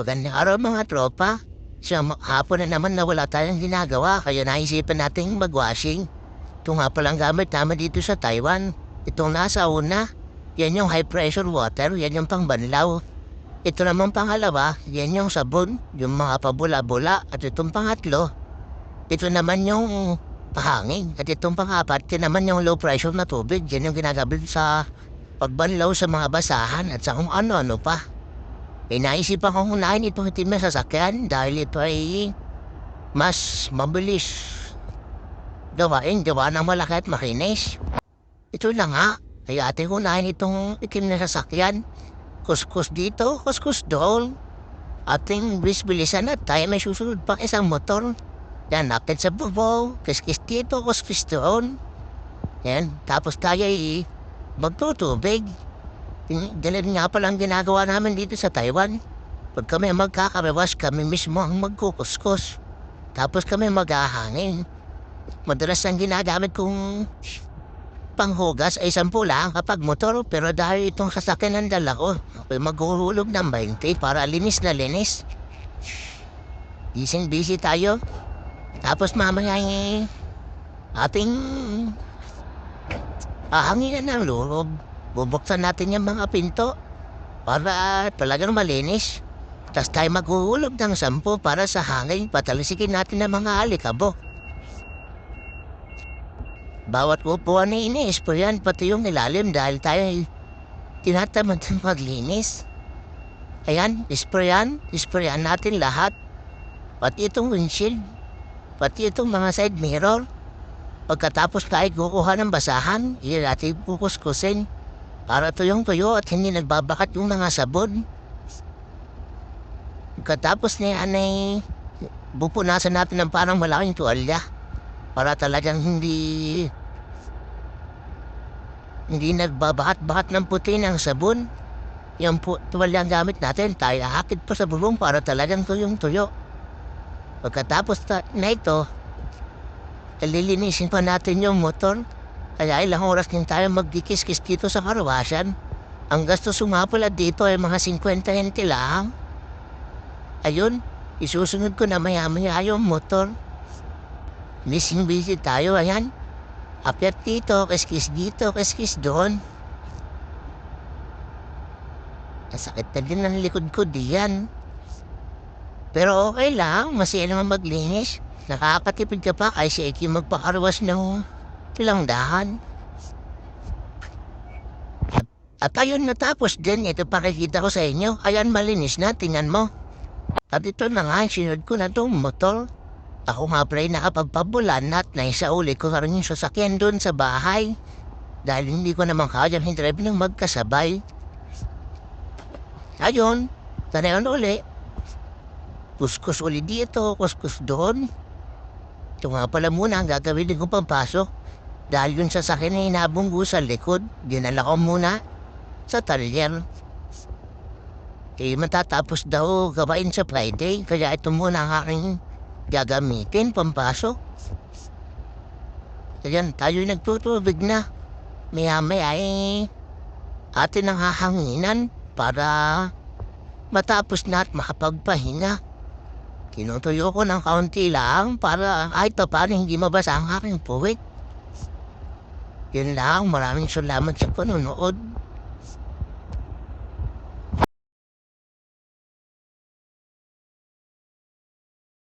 Magandang araw mga tropa. Sa hapon na naman na wala tayong ginagawa kaya naisipan nating mag-washing. Ito nga palang gamit namin dito sa Taiwan. Itong nasa una, yan yung high pressure water, yan yung pangbanlaw. Ito naman pangalawa, yan yung sabon, yung mga pabula-bula. At itong pangatlo, ito naman yung pahangin. At itong pangapat, yan naman yung low pressure na tubig. Yan yung ginagamit sa pagbanlaw sa mga basahan at sa kung ano-ano pa. Eh, naisipan kong unahin itong itim na sasakyan dahil ito ay mas mabilis gawain, gawa ng malaki at makinis. Ito na nga, ay ate unahin itong itim na sasakyan. Kuskus dito, kuskus doon. Ating bilis-bilisan at tayo may susunod pang isang motor. Yan, nakit sa bubaw, kiskis dito, kuskus doon. Yan, tapos tayo ay magtutubig. Ganun nga palang ginagawa namin dito sa Taiwan. Pag kami magkakabawas, kami mismo ang magkukuskus. Tapos kami maghahangin. Madalas ang ginagamit kong panghugas ay sampu lang kapag motor. Pero dahil itong sasakyan ng dala ko, ako'y maghuhulog ng 20 para linis na linis. Busy-busy tayo. Tapos mamaya ating ahanginan ng loob. Bubuksan natin yung mga pinto para talagang malinis. Tapos tayo maghuhulog ng sampu para sa hangin patalisikin natin ang mga alikabok. Bawat upuan ay iniispo yan, pati yung ilalim dahil tayo ay tinatamad ng maglinis. Ayan, isprayan, isprayan natin lahat. Pati itong windshield, pati itong mga side mirror. Pagkatapos tayo kukuha ng basahan, iyan natin kukuskusin. Para tuyong-tuyo at hindi nagbabakat yung mga sabon. Pagkatapos na yan ay bupunasan natin ng parang malaking tuwalya. Para talagang hindi hindi nagbabakat-bakat ng puti ng sabon. Yung pu- tuwalya ang gamit natin, tayo hakit pa sa bubong para talagang tuyong-tuyo. Pagkatapos ta- na ito, lilinisin pa natin yung motor. Kaya ilang oras din tayo magkikis-kis dito sa karawasan. Ang gastos nga pala dito ay mga 50 hente lang. Ayun, isusunod ko na maya-maya yung motor. Missing busy tayo, ayan. Akyat dito, kiskis dito, kiskis doon. Nasakit na din ang likod ko diyan. Pero okay lang, masaya naman maglinis. Nakakatipid ka pa kaysa iki magpakarwas ng ilang dahan. At, ayun natapos din, ito pakikita ko sa inyo. Ayan malinis na, tingnan mo. At ito na nga, sinod ko na itong motor. Ako nga ay nakapagpabulan at naisauli ko na rin yung sasakyan doon sa bahay. Dahil hindi ko naman kaya hindrive ng magkasabay. Ayun, tanayon uli. Kuskus uli dito, kuskus doon. Ito nga pala muna ang gagawin ko pampasok. Dahil yun sa sakin ay nabunggo sa likod, dinala ko muna sa talyer. Eh, matatapos daw gawain sa Friday, kaya ito muna ang aking gagamitin pampasok. Ayan, tayo nagtutubig na. Maya-maya ay atin ang hahanginan para matapos na at makapagpahinga. Tinutuyo ko ng kaunti lang para kahit pa paano hindi mabasa ang aking puwit. Yun lang, maraming salamat sa panonood.